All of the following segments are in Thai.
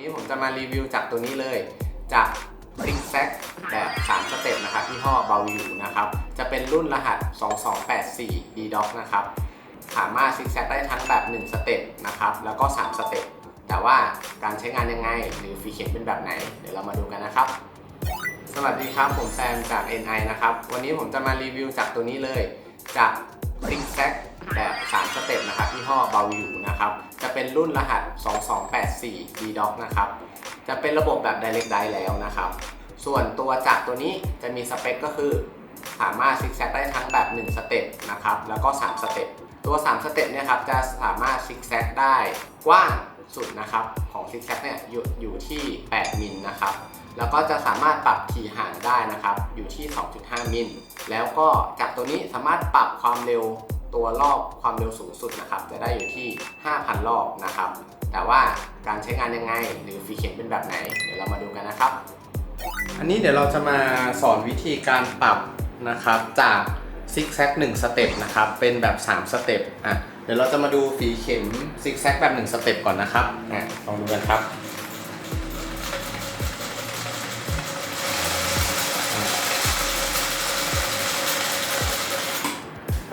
นี้ผมจะมารีวิวจากตัวนี้เลย จากซิกแซกแบบ3สเต็ปนะครับยี่ห้อเบาอยู่นะครับ จะเป็นรุ่นรหัส 2284 d d o c นะครับ สามารถซิกแซกได้ทั้งแบบ 1 สเต็ปนะครับ แล้วก็ 3 สเต็ป แต่ว่าการใช้งานยังไง หรือฟีเข็มเป็นแบบไหน เดี๋ยวเรามาดูกันนะครับ สวัสดีครับ ผมแซมจาก NI นะครับ วันนี้ผมจะมารีวิวจากตัวนี้เลย จากซิกแซกแบบ 3 สเต็ปนะครับยี่ห้อเบาอยู่นะครับ เป็นรุ่นรหัส 2284 d d o c นะครับ จะเป็นระบบแบบ Direct Drive แล้วนะครับ ส่วนตัวจากตัวนี้จะมีสเปคก็คือสามารถซิกแซกได้ทั้งแบบ 1 สเต็ปนะครับ แล้วก็ 3 สเต็ป ตัว 3 สเต็ปเนี่ยครับ จะสามารถซิกแซกได้กว้างสุดนะครับ ของซิกแซกเนี่ยอยู่อยู่ที่ 8 มิลนะครับ แล้วก็จะสามารถปรับถี่ห่างได้นะครับ อยู่ที่ 2.5 มิล แล้วก็จากตัวนี้สามารถปรับความเร็ว ตัวรอบความเร็วสูงสุดนะครับ จะได้อยู่ที่ 5,000 รอบนะครับ แต่ว่าการใช้งานยังไง หรือฟีเข็มเป็นแบบไหน เดี๋ยวเรามาดูกันนะครับ อันนี้เดี๋ยวเราจะมาสอนวิธีการปรับนะครับจากซิกแซก1สเต็ปนะครับ เป็นแบบ 3 สเต็ปอะเดี๋ยวเราจะมาดูฝีเข็มซิกแซกแบบ 1 สเต็ปก่อนนะครับอะลองดูกันครับ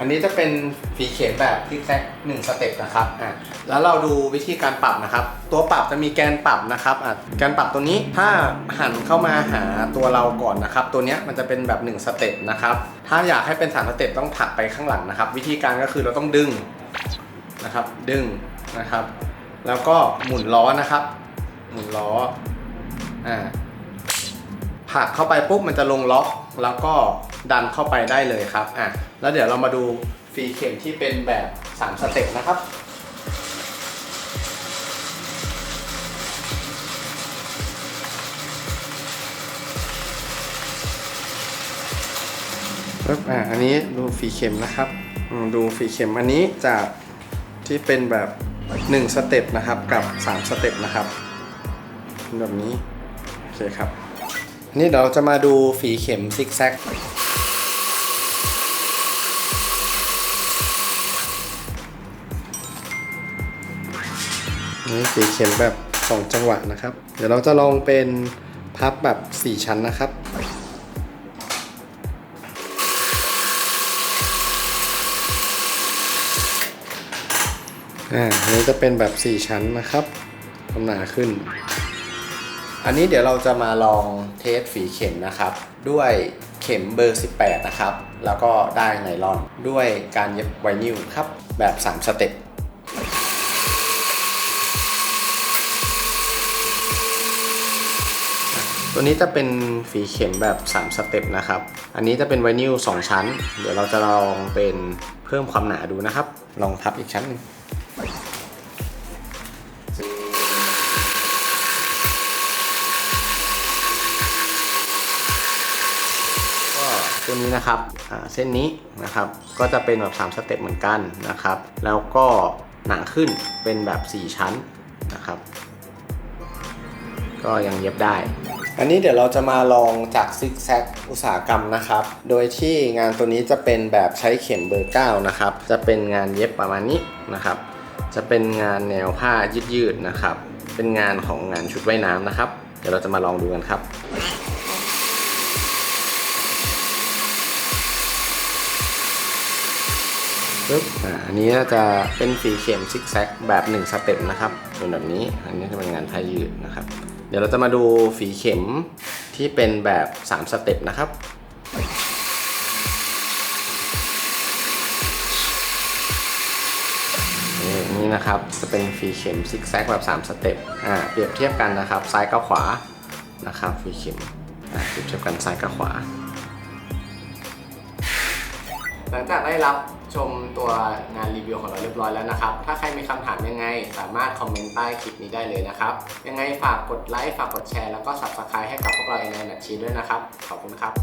นนี้จะเป็นฝีเข็มแบบซิกแซกหนึ่งสเต็ปนะครับอะแล้วเราดูวิธีการปรับนะครับ ตัวปรับจะมีแกนปรับนะครับอะแกนปรับตัวนี้ถ้าหันเข้ามาหาตัวเราก่อนนะครับ ตัวเนี้ยมันจะเป็นแบบ1สเต็ปนะครับ ถ้าอยากให้เป็น3สเต็ปต้องผลักไปข้างหลังนะครับ วิธีการก็คือเราต้องดึงนะครับ ดึงนะครับ แล้วก็หมุนล้อนะครับ หมุนล้ออ่าผลักเข้าไปปุ๊บมันจะลงล็อกแล้วก็ ดันเข้าไปได้เลยครับอะแล้วเดี๋ยวเรามาดูฟรีเข็มที่เป็นแบบ3สเต็ปนะครับปึ๊บอะอันนี้ดูฝีเข็มนะครับดูฝีเข็มอันนี้จากที่เป็นแบบ 1 สเต็ปนะครับกับ 3 สเต็ปนะครับแบบนี้ โอเคครับนนี้เดี๋ยวเราจะมาดูฝีเข็มซิกแซก นี่ฝีเข็มแบบ2จังหวะนะครับ เดี๋ยวเราจะลองเป็นพับแบบ4ชั้นนะครับอ่าอันนี้จะเป็นแบบ 4 ชั้นนะครับความหนาขึ้น อันนี้เดี๋ยวเราจะมาลองเทสฝีเข็มนะครับ ด้วยเข็มเบอร์ 18 นะครับ แล้วก็ได้ไนลอนด้วยการเย็บไวนิลครับ แบบ 3 สเต็ป ตัวนี้จะเป็นฝีเข็มแบบ 3 สเต็ปนะครับ อันนี้จะเป็นไวนิล2 ชั้น เดี๋ยวเราจะลองเป็นเพิ่มความหนาดูนะครับ ลองพับอีกชั้นหนึงก็ตัวนี้นะครับเส้นนี้นะครับก็จะเป็นแบบ 3 สเต็ปเหมือนกันนะครับ แล้วก็หนาขึ้นเป็นแบบ 4 ชั้นนะครับ ก็ยังเย็บได้ อันนี้เดี๋ยวเราจะมาลองจากซิกแซกอุตสาหกรรมนะครับ โดยที่งานตัวนี้จะเป็นแบบใช้เข็มเบอร์ 9 นะครับ จะเป็นงานเย็บประมาณนี้นะครับ จะเป็นงานแนวผ้ายืดๆนะครับ เป็นงานของงานชุดว่ายน้ำนะครับ เดี๋ยวเราจะมาลองดูกันครับปึ๊บอ่าอันนี้จะเป็นฝีเข็มซิกแซกแบบ1สเต็ปนะครับเป็นแบบนี้ อันนี้จะเป็นงานผ้ายืดนะครับ เดี๋ยวเราจะมาดูฝีเข็มที่เป็นแบบ 3 สเต็ปนะครับนี่นี่นะครับจะเป็นฝีเข็มซิกแซกแบบ 3 สเต็ปอ่าเปรียบเทียบกันนะครับ ซ้ายกับขวานะครับฝีเข็มอ่าเปรียบเทียบกันซ้ายกับขวา หลังจากได้รับ ชมตัวงานรีวิวของเราเรียบร้อยแล้วนะครับ ถ้าใครมีคำถามยังไง สามารถคอมเมนต์ใต้คลิปนี้ได้เลยนะครับ ยังไงฝากกดไลค์ ฝากกดแชร์ แล้วก็ Subscribe ให้กับพวกเราในนัดชีด้วยนะครับ ขอบคุณครับ